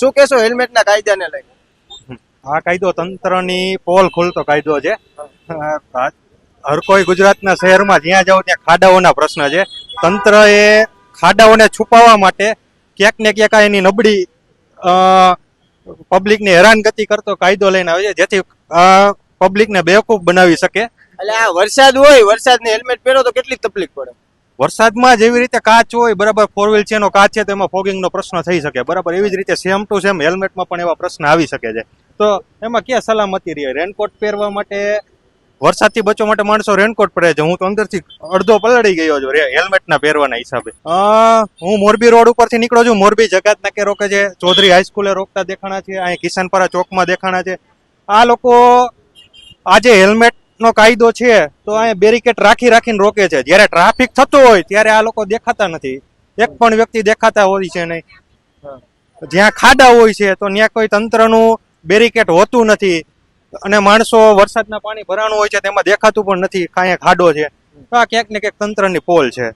શું કહેશો હેલ્મેટના કાયદાને લઈ આ કાયદો તંત્રની પોલ ખોલતો કાયદો છે. હર કોઈ ગુજરાતના શહેરમાં જ્યાં જાઓ ત્યાં ખાડાઓના પ્રશ્ન છે. તંત્ર એ ખાડાઓને છુપાવવા માટે ક્યાંક ને ક્યાંક એની નબળી પબ્લિકને હેરાનગતિ કરતો કાયદો લઈને આવે છે. જેથી પબ્લિકને બેવકૂફ બનાવી શકે. એટલે આ વરસાદ હોય વરસાદની હેલ્મેટ પહેરો તો કેટલી તકલીફ પડે? વરસાદમાં જેવી રીતે કાચ હોય, બરાબર ફોર વ્હીલ છે કાચ છે, તો એમાં ફોગિંગનો પ્રશ્ન થઈ શકે. બરાબર, એવી જ રીતે સેમ ટુ સેમ હેલ્મેટમાં પણ એવા પ્રશ્ન આવી શકે છે. તો એમાં ક્યાં સલામતી રહે? રેનકોટ પહેરવા માટે, વરસાદથી બચવા માટે માણસો રેનકોટ પહેરે છે. હું તો અંદરથી અડધો પલળી ગયો છું હેલ્મેટના પહેરવાના હિસાબે. હું મોરબી રોડ ઉપરથી નીકળો છું. મોરબી જગાતના નાકે રોકે છે. ચૌધરી હાઈસ્કૂલે રોકતા દેખાણા છે. અહીં કિસાનપરા ચોકમાં દેખાણા છે. આ લોકો આજે હેલ્મેટ નો કાયદો છે, તો અહીંયા બેરિકેટ રાખી રાખીને રોકે છે. જ્યારે ટ્રાફિક થતો હોય, ત્યારે આ લોકો દેખાતા નથી. એક પણ વ્યક્તિ દેખાતા હોય છે નહીં. જ્યાં ખાડા હોય છે, તો ત્યાં કોઈ તંત્રનું બેરિકેટ હોતું નથી. અને માણસો વરસાદના પાણી ભરાણું હોય છે, તેમાં દેખાતું પણ નથી. કાંઈ ખાડો છે. તો આ ક્યાંક ને ક્યાંક તંત્રની પોલ છે.